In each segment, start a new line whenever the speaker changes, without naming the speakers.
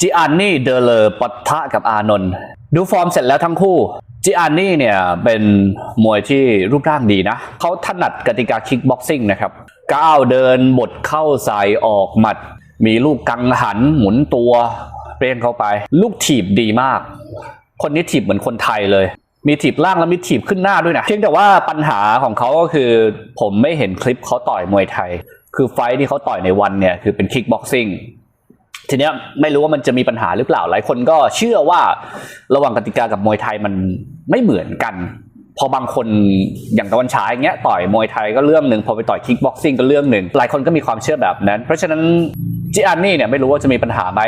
จิอันนี่เดเลอร์ปะทะกับอานนท์ดูฟอร์มเสร็จแล้วทั้งคู่จิอันนี่เนี่ยเป็นมวยที่รูปร่างดีนะ เขาถนัดกติกาคิกบ็อกซิ่งนะครับ ก้าวเดินบดเข้าใส่ออกหมัด มีลูกกังหันหมุนตัวเรียงเข้าไป ลูกถีบดีมาก คนนี้ถีบเหมือนคนไทยเลย มีถีบล่างแล้วมีถีบขึ้นหน้าด้วยนะเพียงแต่ว่าปัญหาของเขาก็คือ ผมไม่เห็นคลิปเขาต่อยมวยไทย คือไฟที่เขาต่อยในวันเนี่ยคือเป็นคิกบ็อกซิ่ง ทีเนี้ยไม่รู้ว่ามันจะมีปัญหาหรือเปล่าหลายคนก็เชื่อว่าระหว่างกติกากับมวยไทยมันไม่เหมือนกัน พอบางคนอย่างตะวันฉายอย่างเงี้ยต่อยมวยไทยก็เรื่องหนึ่งพอไปต่อยคิกบ็อกซิ่งก็เรื่องหนึ่งหลายคนก็มีความเชื่อแบบนั้น เพราะฉะนั้นจิอันนี่เนี่ยไม่รู้ว่าจะมีปัญหาไหม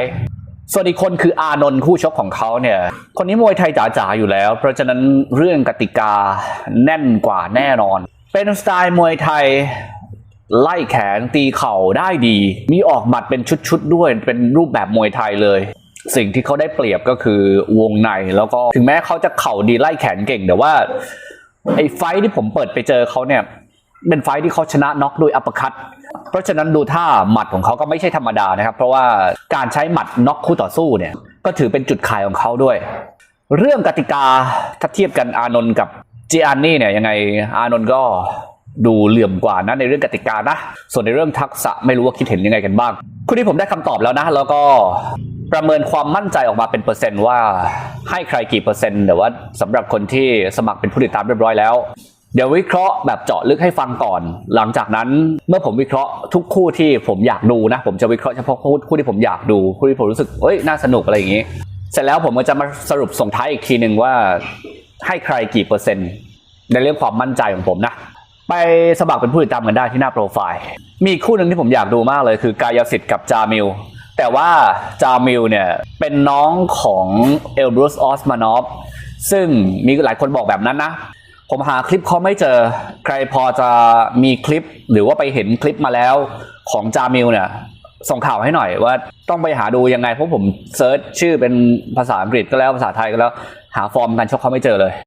ส่วนอีกคนคืออานนท์คู่ชกของเขาเนี่ย คนนี้มวยไทยจ๋าๆอยู่แล้ว เพราะฉะนั้นเรื่องกติกาแน่นกว่าแน่นอน เป็นสไตล์มวยไทย ไล่แขนตีเข่าได้ดี มีออกหมัดเป็นชุดๆด้วย เป็นรูปแบบมวยไทยเลยสิ่งที่เขาได้เปรียบก็คือวงในแล้วก็ถึงแม้เขาจะเข่าดีไล่แขนเก่ง แต่ว่าไอ้ไฟที่ผมเปิดไปเจอเขาเนี่ยเป็นไฟที่เขาชนะน็อกด้วยอัปคัตเพราะฉะนั้นดูท่าหมัดของเขาก็ไม่ใช่ธรรมดานะครับ เพราะว่าการใช้หมัดน็อกคู่ต่อสู้เนี่ย ก็ถือเป็นจุดขายของเขาด้วย เรื่องกติกาถ้าเทียบกันอานนท์กับจีอันนี่เนี่ยยังไงอานนท์ก็ ดูเหลื่อมกว่านะในเรื่องกติกานะ ส่วนในเรื่องทักษะไม่รู้ว่าคิดเห็นยังไงกันบ้างคุณที่ผมได้คำตอบแล้วนะ แล้วก็ประเมินความมั่นใจออกมาเป็นเปอร์เซ็นต์ว่าให้ใครกี่เปอร์เซ็นต์แต่ว่าสำหรับคนที่สมัครเป็นผู้ติดตามเรียบร้อยแล้ว เดี๋ยววิเคราะห์แบบเจาะลึกให้ฟังก่อน หลังจากนั้นเมื่อผมวิเคราะห์ทุกคู่ที่ผมอยากดูนะ ผมจะวิเคราะห์เฉพาะคู่คู่ที่ผมอยากดูคู่ที่ผมรู้สึกเอ้ยน่าสนุกอะไรอย่างนี้ เสร็จแล้วผมก็จะมาสรุปส่งท้ายอีกทีหนึ่งว่าให้ใครกี่เปอร์เซ็นต์ในเรื่องความมั่นใจของผมนะ ไปสมัครเป็นผู้ติดตามกันได้ที่หน้าโปรไฟล์ มีคู่หนึ่งที่ผมอยากดูมากเลยคือกายสิทธิ์กับจามิล แต่ว่าจามิลเนี่ยเป็นน้องของเอลบรูสออสมานอฟซึ่งมีหลายคนบอกแบบนั้นนะ ผมหาคลิปเขาไม่เจอ ใครพอจะมีคลิปหรือว่าไปเห็นคลิปมาแล้วของจามิลเนี่ยส่งข่าวให้หน่อยว่าต้องไปหาดูยังไงเพราะผมเซิร์ชชื่อเป็นภาษาอังกฤษก็แล้วภาษาไทยก็แล้ว หาฟอร์มการชกเขาไม่เจอเลย